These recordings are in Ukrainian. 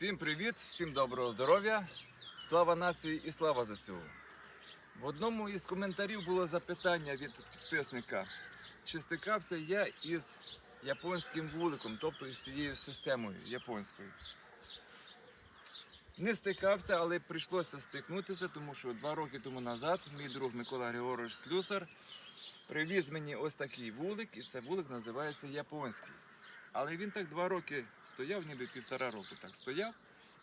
Всім привіт, всім доброго здоров'я, слава нації і слава ЗСУ. В одному із коментарів було запитання від підписника, чи стикався я із японським вуликом, тобто із цією системою японською. Не стикався, але прийшлося стикнутися, тому що два роки тому назад мій друг Микола Григорович Слюсар привіз мені ось такий вулик, і це вулик називається японський. Але він так два роки стояв, ніби півтора року так стояв.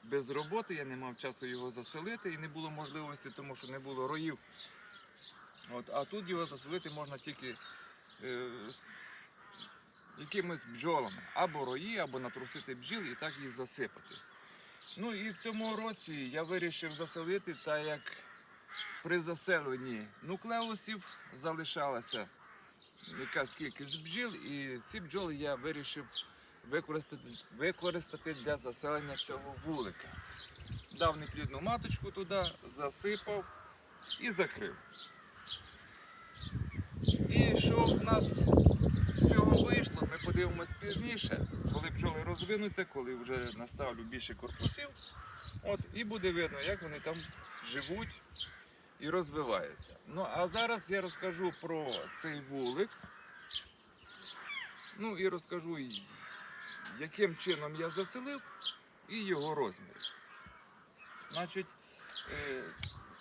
Без роботи я не мав часу його заселити і не було можливості, тому що не було роїв. От, а тут його заселити можна тільки е, якимись бджолами. Або рої, або натрусити бджіл і так їх засипати. Ну і в цьому році я вирішив заселити, так як при заселенні нуклеусів залишалася якась кількість бджіл, і ці бджоли я вирішив використати, використати для заселення цього вулика. Дав неплідну маточку туди, засипав і закрив. І що в нас з цього вийшло, ми подивимось пізніше, коли бджоли розвинуться, коли вже наставлю більше корпусів. От, і буде видно, як вони там живуть і розвиваються. Ну а зараз я розкажу про цей вулик. Ну і розкажу, яким чином я заселив і його розміри. Значить, е,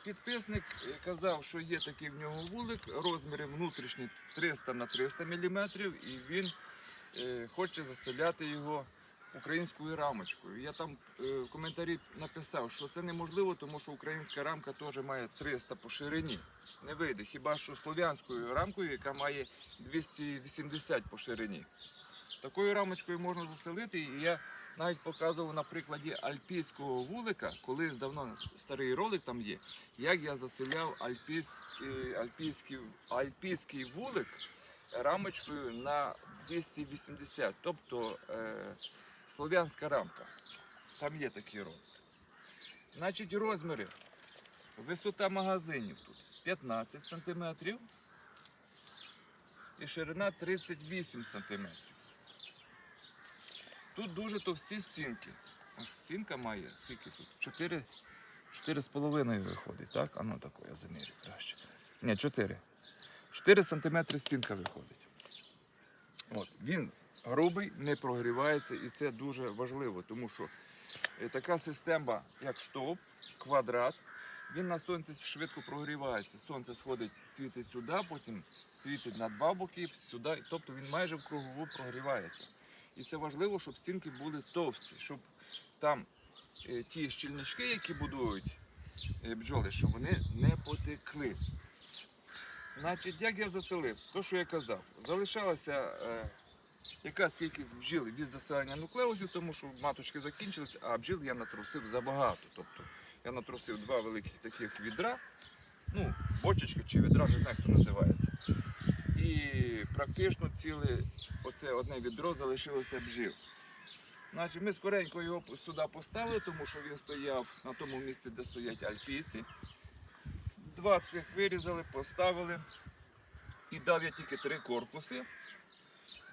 підписник е, казав, що є такий в нього вулик, розміри внутрішні 300 на 300 мм, і він е, хоче заселяти його українською рамочкою. Я там е, в коментарі написав, що це неможливо, тому що українська рамка теж має 300 по ширині. Не вийде, хіба що слов'янською рамкою, яка має 280 по ширині. Такою рамочкою можна заселити, і я навіть показував на прикладі альпійського вулика, колись давно старий ролик там є, як я заселяв альпійський, альпійський, альпійський вулик рамочкою на 280, тобто е, слов'янська рамка. Там є такий ролик. Значить, розміри. Висота магазинів тут 15 см і ширина 38 см. Тут дуже товсті стінки. Ось стінка має скільки тут? 4, 4,5 виходить, так? А ну тако я замірю краще. Ні, 4. 4 см стінка виходить. От, він грубий, не прогрівається, і це дуже важливо, тому що е, така система, як стовп, квадрат, він на сонці швидко прогрівається. Сонце сходить, світить сюди, потім світить на два боки, сюди, тобто він майже в кругову прогрівається. І це важливо, щоб стінки були товсті, щоб там е, ті щільнички, які будують е, бджоли, щоб вони не потекли. Значить, як я заселив, то що я казав, залишалася е, якась кількість бджіл від заселення нуклеусів, тому що маточки закінчились, а бджіл я натрусив забагато. Тобто я натрусив два великих таких відра, ну, бочечки чи відра, не знаю, як то називається. І практично ціле оце одне відро залишилося бджіл. Значить, ми скоренько його сюди поставили, тому що він стояв на тому місці, де стоять альпійці. Два цих вирізали, поставили. І дав я тільки три корпуси.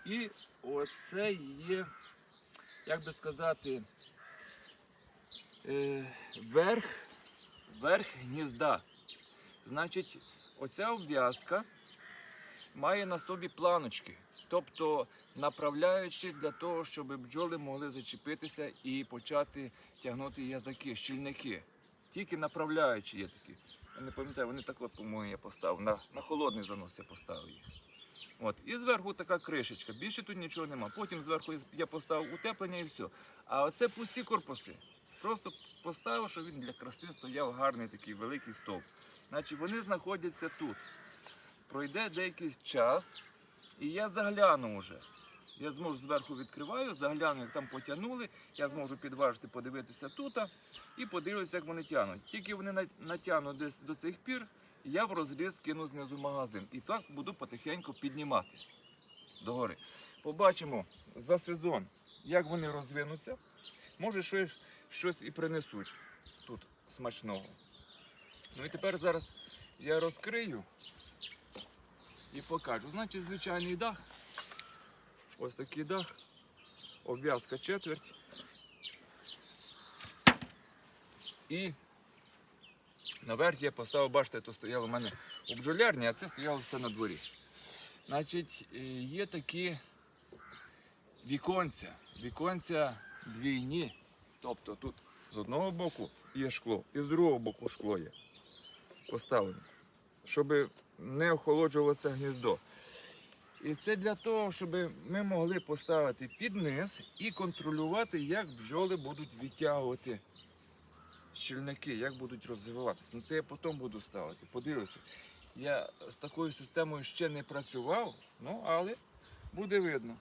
І оце є, як би сказати, е, верх, верх гнізда. Значить, оця обв'язка має на собі планочки, тобто направляючи для того, щоб бджоли могли зачепитися і почати тягнути язики, щільники. Тільки направляючі є такі. Я не пам'ятаю, вони так от, по-моєму, я поставив. На, на холодний занос я поставив їх. От. І зверху така кришечка. Більше тут нічого нема. Потім зверху я поставив утеплення і все. А оце пусті корпуси. Просто поставив, щоб він для краси стояв гарний такий великий стовп. Значить, вони знаходяться тут. Пройде деякий час, і я загляну вже. Я зможу зверху відкриваю, загляну, як там потягнули, я зможу підважити, подивитися тут і подивлюся, як вони тягнуть. Тільки вони натягнуть десь до цих пір, я в розріз кину знизу магазин. І так буду потихеньку піднімати догори. Побачимо за сезон, як вони розвинуться. Може, щось, щось і принесуть тут смачного. Ну і тепер зараз я розкрию і покажу. Значить, звичайний дах. Ось такий дах. Обв'язка четверть. І наверх я поставив, бачите, то стояло в мене у бджолярні, а це стояло все на дворі. Значить, е, є такі віконця. Віконця двійні. Тобто тут з одного боку є шкло, і з другого боку шкло є поставлено, щоб не охолоджувалося гніздо. І це для того, щоб ми могли поставити під низ і контролювати, як бджоли будуть відтягувати щільники, як будуть розвиватися. Ну це я потім буду ставити. Подивлюся. Я з такою системою ще не працював, ну але буде видно.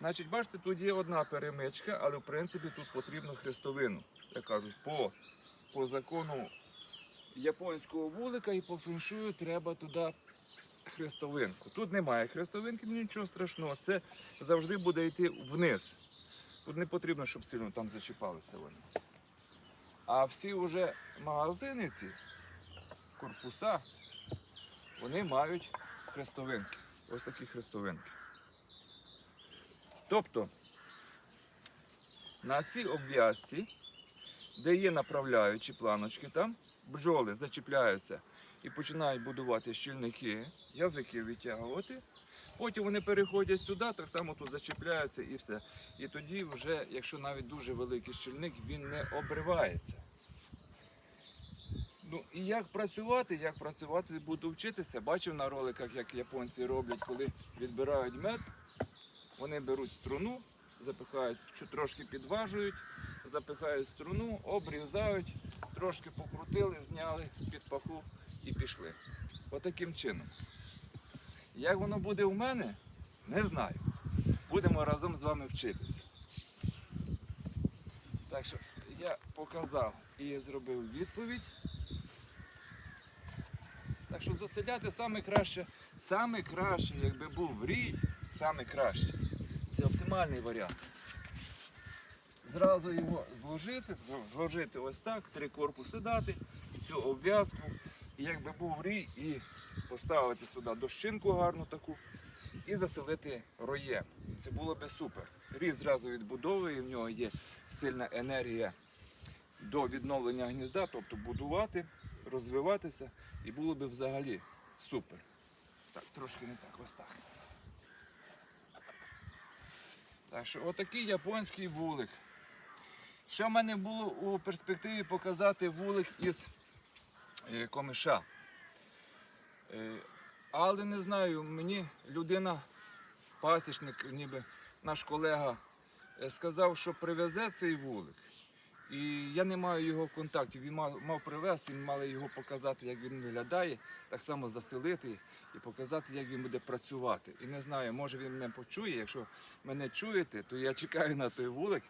Значить, бачите, тут є одна перемичка, але в принципі тут потрібно хрестовину. Як кажуть, по, по закону японського вулика і по феншую треба туди хрестовинку. Тут немає хрестовинки, нічого страшного. Це завжди буде йти вниз. Тут не потрібно, щоб сильно там зачіпалися вони. А всі вже магазини ці, корпуса, вони мають хрестовинки. Ось такі хрестовинки. Тобто на цій обв'язці, де є направляючі планочки, там бджоли зачіпляються і починають будувати щільники, язики витягувати. Потім вони переходять сюди, так само тут зачіпляються і все. І тоді вже, якщо навіть дуже великий щільник, він не обривається. Ну і як працювати, як працювати, буду вчитися. Бачив на роликах, як японці роблять, коли відбирають мед. Вони беруть струну, запихають, трошки підважують, запихають струну, обрізають, трошки покрутили, зняли під паху і пішли. Отаким чином. Як воно буде у мене, не знаю. Будемо разом з вами вчитися. Так що я показав і зробив відповідь. Так що заселяти саме краще, саме краще, якби був рій, саме краще. Це оптимальний варіант. Зразу його зложити, зложити ось так, три корпуси дати, цю обв'язку. І якби був рій, і поставити сюди дощинку гарну таку і заселити роєм. Це було би супер. Рій зразу відбудовує, в нього є сильна енергія до відновлення гнізда, тобто будувати, розвиватися, і було би взагалі супер. Так, трошки не так, ось так. Так що отакий японський вулик. Ще в мене було у перспективі показати вулик із комиша. Е, але не знаю, мені людина, пасічник, ніби наш колега, е, сказав, що привезе цей вулик. І я не маю його контактів. Він мав, мав привезти, ми мали його показати, як він виглядає, так само заселити і показати, як він буде працювати. І не знаю, може він мене почує. Якщо мене чуєте, то я чекаю на той вулик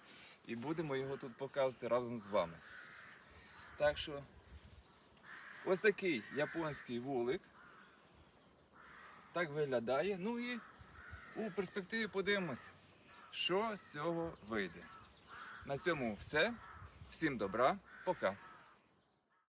і будемо його тут показувати разом з вами. Так що ось такий японський вулик. Так виглядає. Ну і у перспективі подивимось, що з цього вийде. На цьому все. Всім добра, пока.